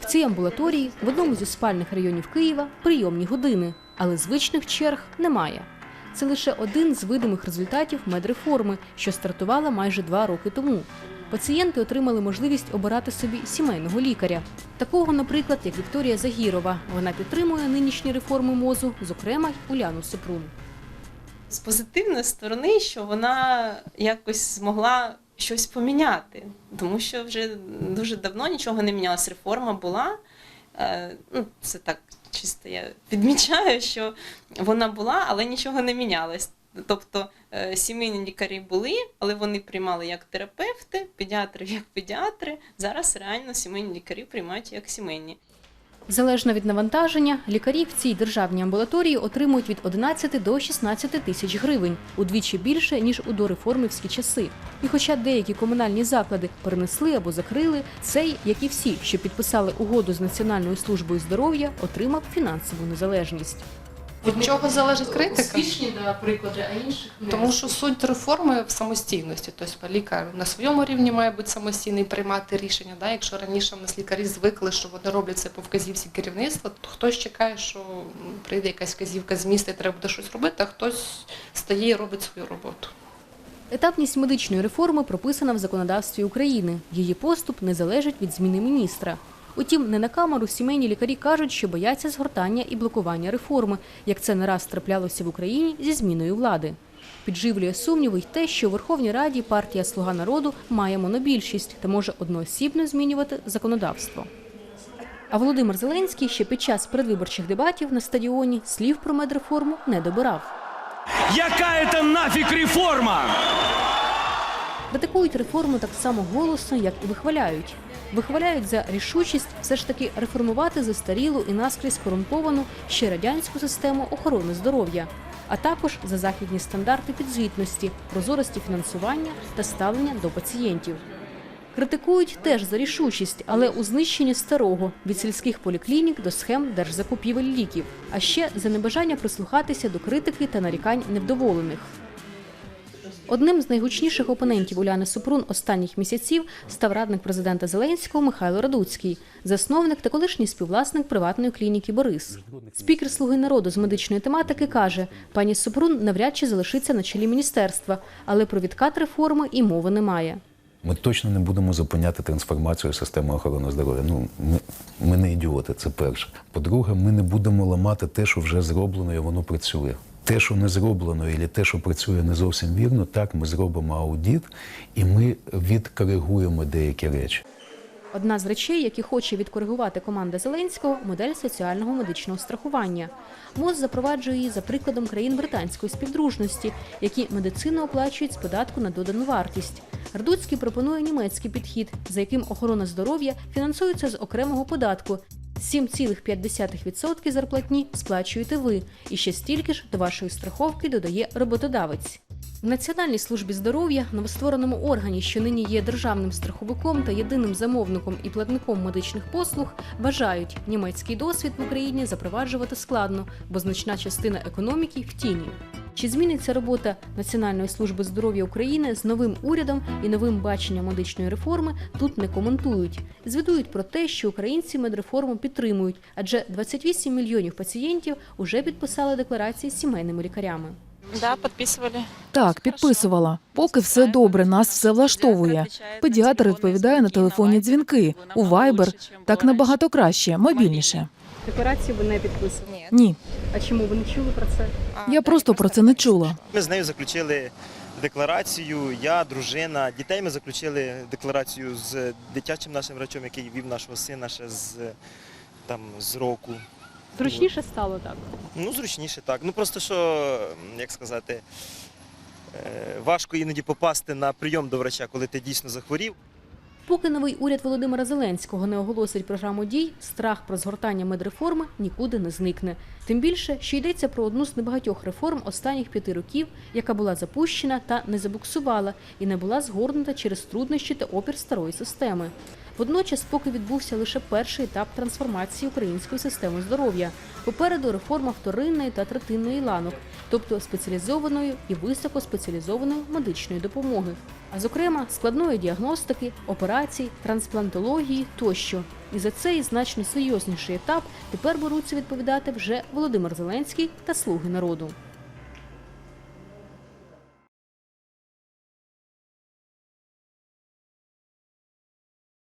В цій амбулаторії в одному зі спальних районів Києва прийомні години, але звичних черг немає. Це лише один з видимих результатів медреформи, що стартувала майже два роки тому. Пацієнти отримали можливість обирати собі сімейного лікаря. Такого, наприклад, як Вікторія Загірова. Вона підтримує нинішні реформи мозу, зокрема й Уляну Супрун. з позитивної сторони, що вона якось змогла щось поміняти, тому що вже дуже давно нічого не мінялось. Реформа була. е, Ну, це так чисто я підмічаю, що вона була, але нічого не мінялось. Тобто е, сімейні лікарі були, але вони приймали як терапевти, педіатри як педіатри. Зараз реально сімейні лікарі приймають як сімейні. Залежно від навантаження, лікарі в цій державній амбулаторії отримують від 11 до 16 тисяч гривень, удвічі більше ніж у дореформівські часи. І хоча деякі комунальні заклади перенесли або закрили, цей, як і всі, що підписали угоду з Національною службою здоров'я, отримав фінансову незалежність. Від чого залежить критика? Успішні да, приклади, а інших не. Тому що суть реформи в самостійності. Тобто лікар на своєму рівні має бути самостійний приймати рішення. Да? Якщо раніше в нас лікарі звикли, що вони роблять це по вказівці керівництва, то хтось чекає, що прийде якась вказівка з міста і треба буде щось робити, а хтось стає і робить свою роботу. Етапність медичної реформи прописана в законодавстві України. Її поступ не залежить від зміни міністра. Утім, не на камеру сімейні лікарі кажуть, що бояться згортання і блокування реформи, як це не раз траплялося в Україні зі зміною влади. Підживлює сумніви й те, що у Верховній Раді партія Слуга народу має монобільшість та може одноосібно змінювати законодавство. А Володимир Зеленський ще під час передвиборчих дебатів на стадіоні слів про медреформу не добирав. Яка это нафиг реформа? Критикують реформу так само голосно, як і вихваляють. Вихваляють за рішучість все ж таки реформувати застарілу і наскрізь корумповану ще радянську систему охорони здоров'я, а також за західні стандарти підзвітності, прозорості фінансування та ставлення до пацієнтів. Критикують теж за рішучість, але у знищенні старого від сільських поліклінік до схем держзакупівель ліків, а ще за небажання прислухатися до критики та нарікань невдоволених. Одним з найгучніших опонентів Уляни Супрун останніх місяців став радник президента Зеленського Михайло Радуцький, засновник та колишній співвласник приватної клініки Борис. Спікер Слуги народу з медичної тематики каже, пані Супрун навряд чи залишиться на чолі міністерства, але про відкат реформи і мови немає. Ми точно не будемо зупиняти трансформацію системи охорони здоров'я. Ну ми, ми не ідіоти, це перше. По-друге, ми не будемо ламати те, що вже зроблено, і воно працює. Те, що не зроблено, і те, що працює не зовсім вірно, так ми зробимо аудіт і ми відкоригуємо деякі речі. Одна з речей, які хоче відкоригувати команда Зеленського модель соціального медичного страхування. МОЗ запроваджує її за прикладом країн британської співдружності, які медицину оплачують з податку на додану вартість. Радуцький пропонує німецький підхід, за яким охорона здоров'я фінансується з окремого податку. 7,5% зарплатні сплачуєте ви, і ще стільки ж до вашої страховки додає роботодавець. В Національній службі здоров'я, новоствореному органі, що нині є державним страховиком та єдиним замовником і платником медичних послуг, вважають, німецький досвід в Україні запроваджувати складно, бо значна частина економіки в тіні. Чи зміниться робота Національної служби здоров'я України з новим урядом і новим баченням медичної реформи тут не коментують. Звідують про те, що українці медреформу підтримують, адже 28 мільйонів пацієнтів уже підписали декларації з сімейними лікарями. Да, підписували. Так, підписувала. Поки все добре, нас все влаштовує. Педіатр відповідає на телефонні дзвінки. У Viber так набагато краще, мобільніше. Декларації ви не підписували. Ні, А чому ви не чули про це? я просто про це не чула. Ми з нею заключили декларацію. Я, дружина, дітей ми заключили декларацію з дитячим нашим врачом, який вів нашого сина ще з там з року. Зручніше стало так. Ну, зручніше так. Ну просто що, як сказати, е, важко іноді попасти на прийом до врача, коли ти дійсно захворів. Поки новий уряд Володимира Зеленського не оголосить програму дій, страх про згортання медреформи нікуди не зникне. Тим більше, що йдеться про одну з небагатьох реформ останніх п'яти років, яка була запущена та не забуксувала і не була згорнута через труднощі та опір старої системи. Водночас, поки відбувся лише перший етап трансформації української системи здоров'я, попереду реформа вторинної та третинної ланок, тобто спеціалізованої і високоспеціалізованої медичної допомоги, а зокрема складної діагностики, операцій, трансплантології тощо. І за цей значно серйозніший етап тепер беруться відповідати вже Володимир Зеленський та слуги народу.